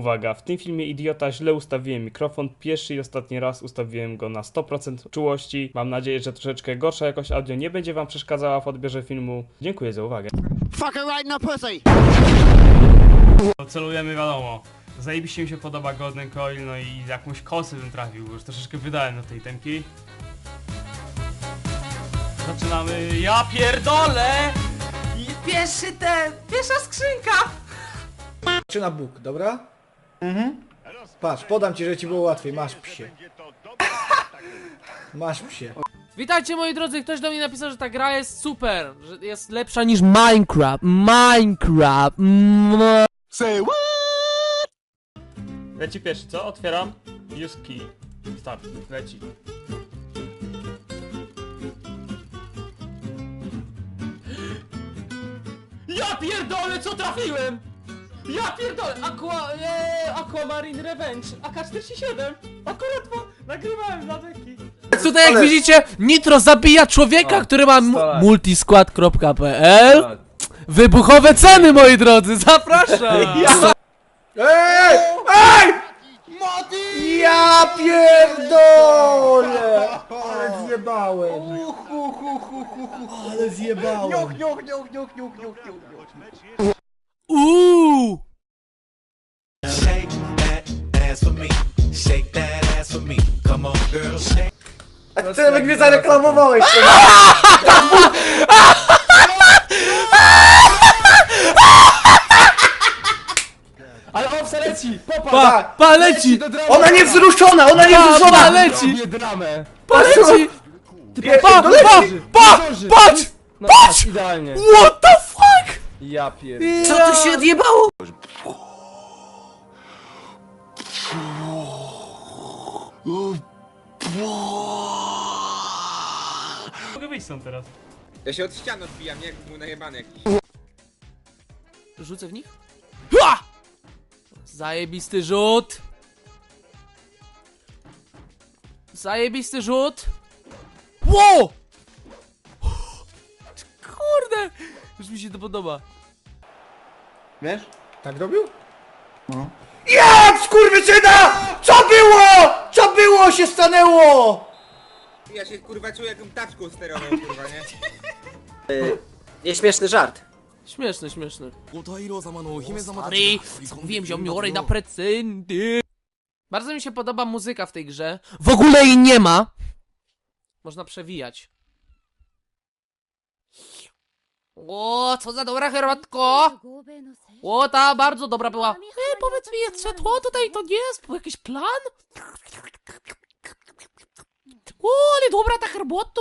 Uwaga, w tym filmie idiota źle ustawiłem mikrofon. Pierwszy i ostatni raz ustawiłem go na 100% czułości. Mam nadzieję, że troszeczkę gorsza jakość audio nie będzie wam przeszkadzała w odbiorze filmu. Dziękuję za uwagę. Fucking right in the pussy. Celujemy wiadomo. Zajebiście mi się podoba Golden Coil, no i jakąś kosę bym trafił, bo już troszeczkę wydałem na tej temki. Zaczynamy. Ja pierdolę! I pierwszy ten, pierwsza skrzynka! Czy na Bóg, dobra? Mhm. Patrz, podam ci, że ci było łatwiej. Masz psie. Masz psie. Witajcie moi drodzy, ktoś do mnie napisał, że ta gra jest super, że jest lepsza niż Minecraft. Minecraft. Mm. Leci pierwszy, co? Otwieram. Use key. Start. Leci. Ja pierdolę, co trafiłem! Ja pierdolę! Aqua... Aquamarine Revenge AK-47! Akurat po... nagrywałem dla deki. Tutaj jak widzicie, Nitro zabija człowieka, który ma mu- multisquad.pl Wybuchowe ceny moi drodzy, zapraszam! Ej! Ej! Ja pierdolę! Ale zjebałem. Ale zjebałem. Uuu! Shake that ass for me. Come on, girl, shake. A ty mnie zareklamowałeś. Ale owca leci! Popatrz! Pa, pa leci! Ona nie wzruszona, ona nie Pa, pa wzruszona. leci! Robię dramę! Pa leci! Pa, pa, leci. pa, Zdąży. patrz! No, Patrz! Idealnie. What the fuck? Ja pierdolę. Co tu się odjebało? Mogę wyjść stąd teraz. Ja się od ścian odbijam, nie? jak był najebany jakiś. Rzucę w nich? Ha! Zajebisty rzut! Zajebisty rzut! Ło! Kurde! Już mi się to podoba. Wiesz? Tak robił? No. Ja, skurwysyna! Co było? Było się stanęło? Ja się kurwa czuję jaką taczką sterową, kurwa, nie? Nieśmieszny żart. Śmieszny, śmieszny. Stary, mówiłem, że miorę na prezenty. Bardzo mi się podoba muzyka w tej grze. W ogóle jej nie ma. Można przewijać. O, co za dobra herbatko! O, ta bardzo dobra była. Ej, powiedz mi jeszcze, to tutaj to nie jest jakiś plan? O, ale dobra ta herbata!